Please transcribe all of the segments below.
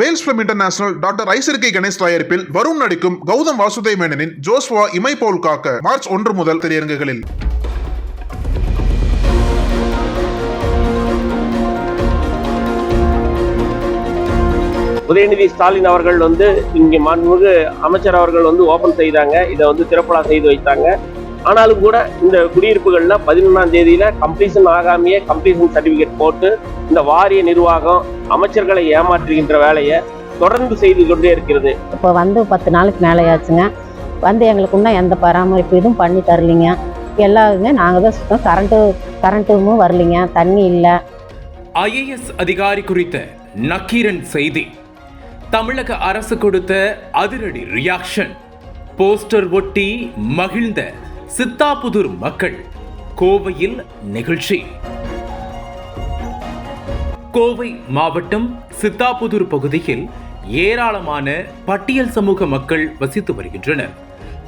Wales film international doctor ஐசர்கே கணேஷ் தயாரிப்பில் வருண் நடிக்கும் கௌதம் வாசுதேவ் மேனனின் ஜோஸ்வா இமை போல் காக்க மார்ச் ஒன்று முதல் திரையரங்குகளில். உதயநிதி ஸ்டாலின் அவர்கள் வந்து இங்கே மாண்புமிகு அமைச்சர் அவர்கள் வந்து ஓபன் செய்தாங்க. இதை வந்து திறப்பலா செய்து வைத்தாங்க. ஆனாலும் கூட இந்த குடியிருப்புகள்ல பதினொன்றாம் தேதியில கம்ப்ளீஷன் ஆகாமையே கம்ப்ளீஷன் சர்டிபிகேட் போட்டு இந்த வாரிய நிர்வாகம் அமைச்சர்களை ஏமாற்றுகின்ற வேலையை தொடர்ந்து செய்து கொண்டே இருக்கிறது. இப்போ வந்து பத்து நாளுக்கு மேலே ஆச்சுங்க வந்து எங்களுக்கு இன்னும் எந்த பராமரிப்பு இதுவும் பண்ணி தரலிங்க. எல்லாருமே நாங்கள் தான் சுத்தம். கரண்ட்டு கரண்ட்டும் வரலிங்க. தண்ணி இல்லை. ஐஏஎஸ் அதிகாரி குறித்த நக்கீரன் செய்தி. தமிழக அரசு கொடுத்த அதிரடி ரியாக்ஷன் போஸ்டர் ஒட்டி மகிழ்ந்த சித்தாபுதூர் மக்கள் கோவையில் நிகழ்ச்சி. கோவை மாவட்டம் சித்தாபுதூர் பகுதியில் ஏராளமான பட்டியல் சமூக மக்கள் வசித்து வருகின்றனர்.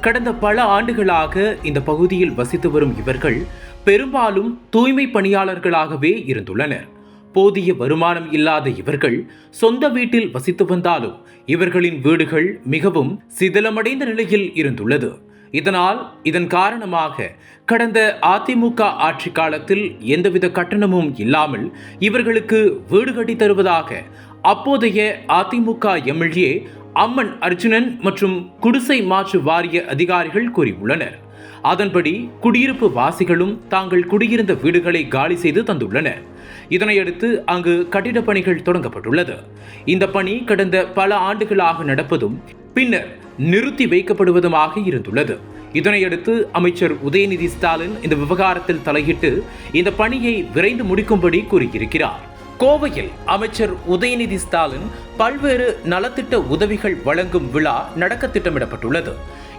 கடந்த பல ஆண்டுகளாக இந்த பகுதியில் வசித்து வரும் இவர்கள் பெரும்பாலும் தூய்மை பணியாளர்களாகவே இருந்துள்ளனர். போதிய வருமானம் இல்லாத இவர்கள் சொந்த வீட்டில் வசித்து வந்தாலும் இவர்களின் வீடுகள் மிகவும் சிதிலமடைந்த நிலையில் இருந்துள்ளது. இதனால் இதன் காரணமாக கடந்த அதிமுக ஆட்சி காலத்தில் எந்தவித கட்டணமும் இல்லாமல் இவர்களுக்கு வீடு கட்டி தருவதாக அப்போதைய அதிமுக எம்எல்ஏ அம்மன் அர்ஜுனன் மற்றும் குடிசை மாற்று வாரிய அதிகாரிகள் கூறியுள்ளனர். அதன்படி குடியிருப்பு வாசிகளும் தாங்கள் குடியிருந்த வீடுகளை காலி செய்து தந்துள்ளனர். இதனையடுத்து அங்கு கட்டிடப் பணிகள் தொடங்கப்பட்டுள்ளது. இந்த பணி கடந்த பல ஆண்டுகளாக நடப்பதும் பின்னர் நிறுத்தி வைக்கப்படுவதுமாக இருந்துள்ளது. இதனையடுத்து அமைச்சர் உதயநிதி ஸ்டாலின் இந்த விவகாரத்தில் தலையிட்டு இந்த பணியை விரைந்து முடிக்கும்படி கூறியிருக்கிறார். கோவையில் அமைச்சர் உதயநிதி ஸ்டாலின் பல்வேறு நலத்திட்ட உதவிகள் வழங்கும் விழா நடக்க திட்டமிடப்பட்டுள்ளது.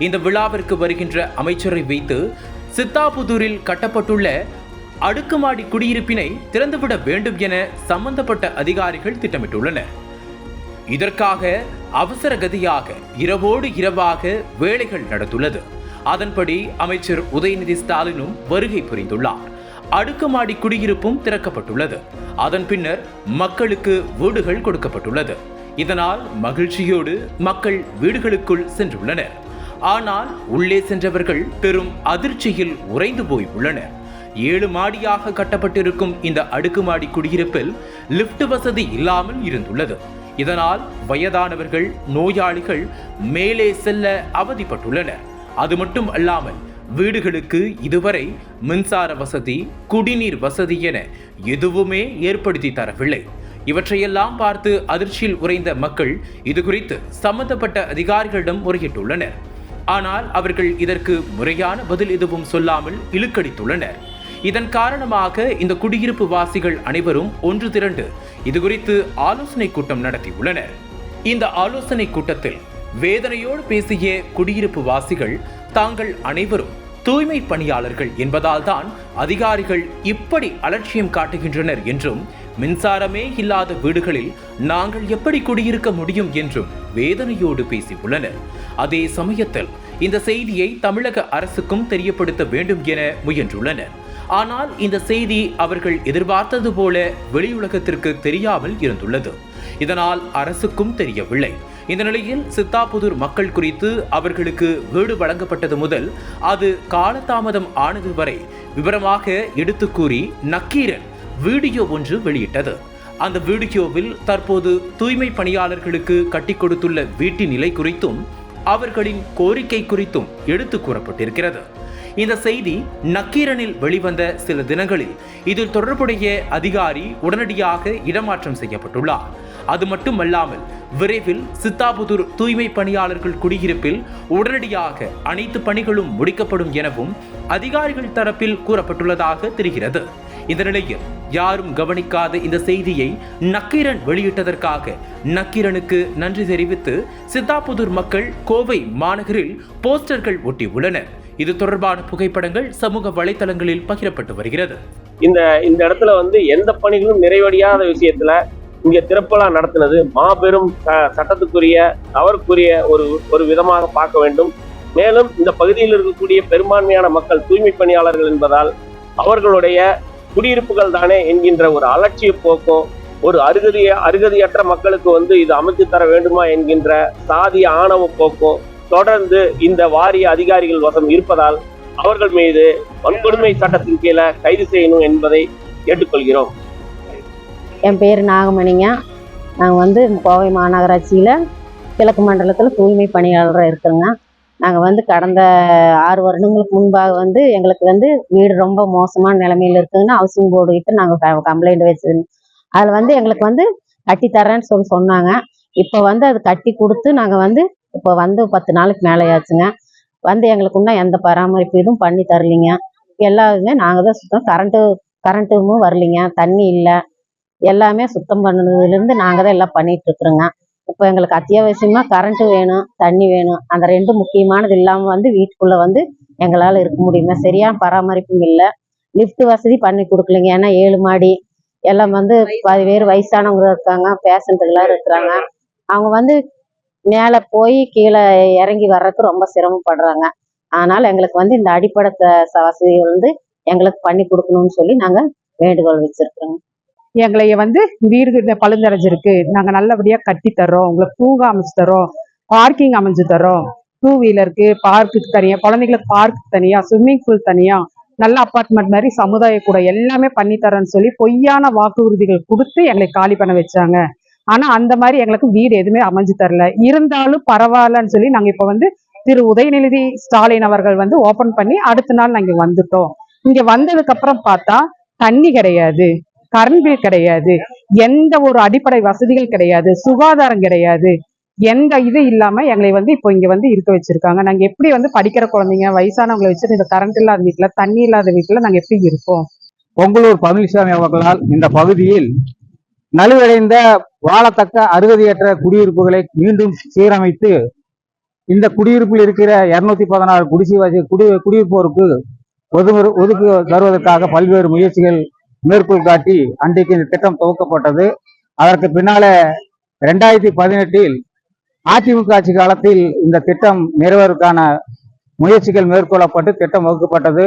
இந்த விழாவிற்கு வருகின்ற அமைச்சரை வைத்து சித்தாபுதூரில் கட்டப்பட்டுள்ள அடுக்குமாடி குடியிருப்பினை திறந்துவிட வேண்டும் என சம்பந்தப்பட்ட அதிகாரிகள் திட்டமிட்டுள்ளனர். இதற்காக அவசர கதியாக இரவோடு இரவாக வேலைகள் நடந்துள்ளது. அதன்படி அமைச்சர் உதயநிதி ஸ்டாலினும் வருகை புரிந்துள்ளார். அடுக்குமாடி குடியிருப்பும் திறக்கப்பட்டுள்ளது. அதன் பின்னர் மக்களுக்கு வீடுகள் கொடுக்கப்பட்டுள்ளது. இதனால் மகிழ்ச்சியோடு மக்கள் வீடுகளுக்குள் சென்றுள்ளனர். ஆனால் உள்ளே சென்றவர்கள் பெரும் அதிர்ச்சியில் உறைந்து போய் உள்ளனர். ஏழு மாடியாக கட்டப்பட்டிருக்கும் இந்த அடுக்குமாடி குடியிருப்பில் லிஃப்ட் வசதி இல்லாமல் இருந்துள்ளது. இதனால் வயதானவர்கள் நோயாளிகள் மேலே செல்ல அவதிப்பட்டுள்ளனர். அது மட்டும் அல்லாமல் வீடுகளுக்கு இதுவரை மின்சார வசதி குடிநீர் வசதி என எதுவுமே ஏற்படுத்தி தரவில்லை. இவற்றையெல்லாம் பார்த்து அதிர்ச்சியில் உறைந்த மக்கள் இது குறித்து சம்பந்தப்பட்ட அதிகாரிகளிடம் முறையிட்டுள்ளனர். ஆனால் அவர்கள் இதற்கு முறையான பதில் எதுவும் சொல்லாமல் இழுக்கடித்துள்ளனர். இதன் காரணமாக இந்த குடியிருப்பு வாசிகள் அனைவரும் ஒன்று திரண்டு இது குறித்து ஆலோசனை கூட்டம் நடத்தியுள்ளனர். இந்த ஆலோசனை கூட்டத்தில் வேதனையோடு பேசிய குடியிருப்பு வாசிகள் தாங்கள் அனைவரும் தூய்மை பணியாளர்கள் என்பதால் தான் அதிகாரிகள் இப்படி அலட்சியம் காட்டுகின்றனர் என்றும் மின்சாரமே இல்லாத வீடுகளில் நாங்கள் எப்படி குடியிருக்க முடியும் என்றும் வேதனையோடு பேசியுள்ளனர். அதே சமயத்தில் இந்த செய்தியை தமிழக அரசுக்கும் தெரியப்படுத்த வேண்டும் என முயன்றுள்ளனர். ஆனால் இந்த செய்தி அவர்கள் எதிர்பார்த்தது போல வெளியுலகத்திற்கு தெரியாமல் இருந்துள்ளது. இதனால் அரசுக்கும் தெரியவில்லை. இந்த நிலையில் சித்தாபுதூர் மக்கள் குறித்து அவர்களுக்கு வீடு வழங்கப்பட்டது முதல் அது காலதாமதம் ஆனது வரை விவரமாக எடுத்து கூறி நக்கீரன் வீடியோ ஒன்று வெளியிட்டது. அந்த வீடியோவில் தற்போது தூய்மை பணியாளர்களுக்கு கட்டி கொடுத்துள்ள வீட்டின் நிலை குறித்தும் அவர்களின் கோரிக்கை குறித்தும் எடுத்து கூறப்பட்டிருக்கிறது. இந்த செய்தி நக்கீரனில் வெளிவந்த சில தினங்களில். இதில் தொடர்புடைய அதிகாரி உடனடியாக இடமாற்றம் செய்யப்பட்டுள்ளார். அது மட்டுமல்லாமல் விரைவில் சித்தாபுதூர் தூய்மை பணியாளர்கள் குடியிருப்பில் உடனடியாக அனைத்து பணிகளும் முடிக்கப்படும் எனவும் அதிகாரிகள் தரப்பில் கூறப்பட்டுள்ளதாக தெரிகிறது. இந்த நிலையில் யாரும் கவனிக்காத இந்த செய்தியை நக்கீரன் வெளியிட்டதற்காக நக்கீரனுக்கு நன்றி தெரிவித்து சித்தாபுதூர் மக்கள் கோவை மாநகரில் போஸ்டர்கள் ஒட்டியுள்ளனர். இது தொடர்பான புகைப்படங்கள் சமூக வலைதளங்களில் பகிரப்பட்டு வருகிறது. இந்த இந்த இடத்துல வந்து எந்த பணிகளும் நிறைவடையாத விஷயத்துல இங்க திறப்பலா நடத்தினது மாபெரும் ச- சட்டத்துக்குரிய தவறுக்குரிய ஒரு ஒரு விதமாக பார்க்க வேண்டும். மேலும் இந்த பகுதியில் இருக்கக்கூடிய பெரும்பான்மையான மக்கள் தூய்மை பணியாளர்கள் என்பதால் அவர்களுடைய குடியிருப்புகள் தானே என்கின்ற ஒரு அலட்சிய போக்கும் ஒரு அருகதிய அருகதியற்ற மக்களுக்கு வந்து இது அமைத்து தர வேண்டுமா என்கின்ற சாதி ஆணவ போக்கும் தொடர்ந்து இந்த வாரிய அதிகாரிகள் வசம் இருப்பதால் அவர்கள் மீது வன்கொடுமை சட்டத்தின் கீழே கைது செய்யணும் என்பதை கேட்டுக்கொள்கிறோம். என் பேர் நாகமணிங்க. நாங்கள் வந்து கோவை மாநகராட்சியில் கிழக்கு மண்டலத்தில் தூய்மை பணியாளராக இருக்கிறோங்க நாங்கள் வந்து கடந்த ஆறு வருடங்களுக்கு முன்பாக வந்து எங்களுக்கு வந்து வீடு ரொம்ப மோசமான நிலைமையில் இருக்குதுன்னு ஹவுசிங் போர்டு கிட்ட நாங்கள் கம்ப்ளைண்ட் வச்சிருந்தோம். அதில் வந்து எங்களுக்கு வந்து கட்டி தரேன்னு சொல்லி சொன்னாங்க. இப்போ வந்து அது கட்டி கொடுத்து நாங்கள் வந்து இப்போ வந்து பத்து நாளுக்கு மேலே ஆச்சுங்க வந்து எங்களுக்கு இன்னும் எந்த பராமரிப்பு இதுவும் பண்ணி தரலிங்க. எல்லாருமே நாங்கள் தான் சுத்தம். கரண்ட்டு கரண்ட்டும் வரலிங்க. தண்ணி இல்லை. எல்லாமே சுத்தம் பண்ணதுலேருந்து நாங்கள் தான் எல்லாம் பண்ணிகிட்ருக்குறோங்க இருக்கிறோங்க. இப்போ எங்களுக்கு அத்தியாவசியமாக கரண்ட்டு வேணும் தண்ணி வேணும். அந்த ரெண்டு முக்கியமானது இல்லாமல் வந்து வீட்டுக்குள்ளே வந்து எங்களால் இருக்க முடியுமா சரியான பராமரிப்பும் இல்லை. லிஃப்ட் வசதி பண்ணி கொடுக்கலைங்க. ஏன்னா ஏழு மாடி. எல்லாம் வந்து பாதி பேர் வயசானவங்க இருக்காங்க. பேஷண்ட்டுகளாக இருக்கிறாங்க. அவங்க வந்து மேலே போய் கீழே இறங்கி வர்றதுக்கு ரொம்ப சிரமப்படுறாங்க. அதனால் எங்களுக்கு வந்து இந்த அடிப்படை த- வசதிகள் வந்து எங்களுக்கு பண்ணி கொடுக்கணும்னு சொல்லி நாங்கள் வேண்டுகோள் வச்சுருக்கிறோங்க எங்களைய வந்து வீடு பழுந்தடைஞ்சிருக்கு நாங்கள் நல்லபடியாக கட்டி தர்றோம். உங்களுக்கு பூங்கா அமைச்சு தரோம் பார்க்கிங் அமைஞ்சு தரோம் டூ வீலருக்கு பார்க்குக்கு தனியாக குழந்தைங்களுக்கு பார்க்கு தனியாக ஸ்விம்மிங் பூல் தனியாக நல்ல அப்பார்ட்மெண்ட் மாதிரி சமுதாய கூட எல்லாமே பண்ணி தரேன்னு சொல்லி பொய்யான வாக்குறுதிகள் கொடுத்து எங்களை காலி பண்ண வச்சாங்க. ஆனால் அந்த மாதிரி எங்களுக்கு வீடு எதுவுமே அமைஞ்சு தரல. இருந்தாலும் பரவாயில்லன்னு சொல்லி நாங்கள் இப்போ வந்து திரு உதயநிதி ஸ்டாலின் அவர்கள் வந்து ஓப்பன் பண்ணி அடுத்த நாள் நாங்கள் வந்துட்டோம். இங்கே வந்ததுக்கு அப்புறம் பார்த்தா தண்ணி கிடையாது கரண்ட் பில் கிடையாது எந்த ஒரு அடிப்படை வசதிகள் கிடையாது சுகாதாரம் கிடையாது எந்த இது இல்லாம எங்களை வந்து இப்போ இங்க வந்து இருக்க வச்சிருக்காங்க. நாங்க எப்படி வந்து படிக்கிற குழந்தைங்க வயசானவங்களை வச்சு இந்த கரண்ட் இல்லாத வீட்டுல தண்ணி இல்லாத வீட்டுல நாங்க எப்படி இருப்போம்? பொங்கலூர் பழனிசாமி அவர்களால் இந்த பகுதியில் நலிவடைந்த வாழத்தக்க அறுவதியற்ற குடியிருப்புகளை மீண்டும் சீரமைத்து இந்த குடியிருப்பில் இருக்கிற இருநூத்தி பதினாறு குடிசைவாசி குடி குடியிருப்போருக்கு ஒதுங்கு ஒதுக்கு தருவதற்காக பல்வேறு முயற்சிகள் மேற்கோள் காட்டி அன்றைக்கு இந்த திட்டம் துவக்கப்பட்டது. அதற்கு பின்னால ரெண்டாயிரத்தி பதினெட்டில் அதிமுக ஆட்சி காலத்தில் இந்த திட்டம் நிறைவேறுவதற்கான முயற்சிகள் மேற்கொள்ளப்பட்டு திட்டம் வகுக்கப்பட்டது.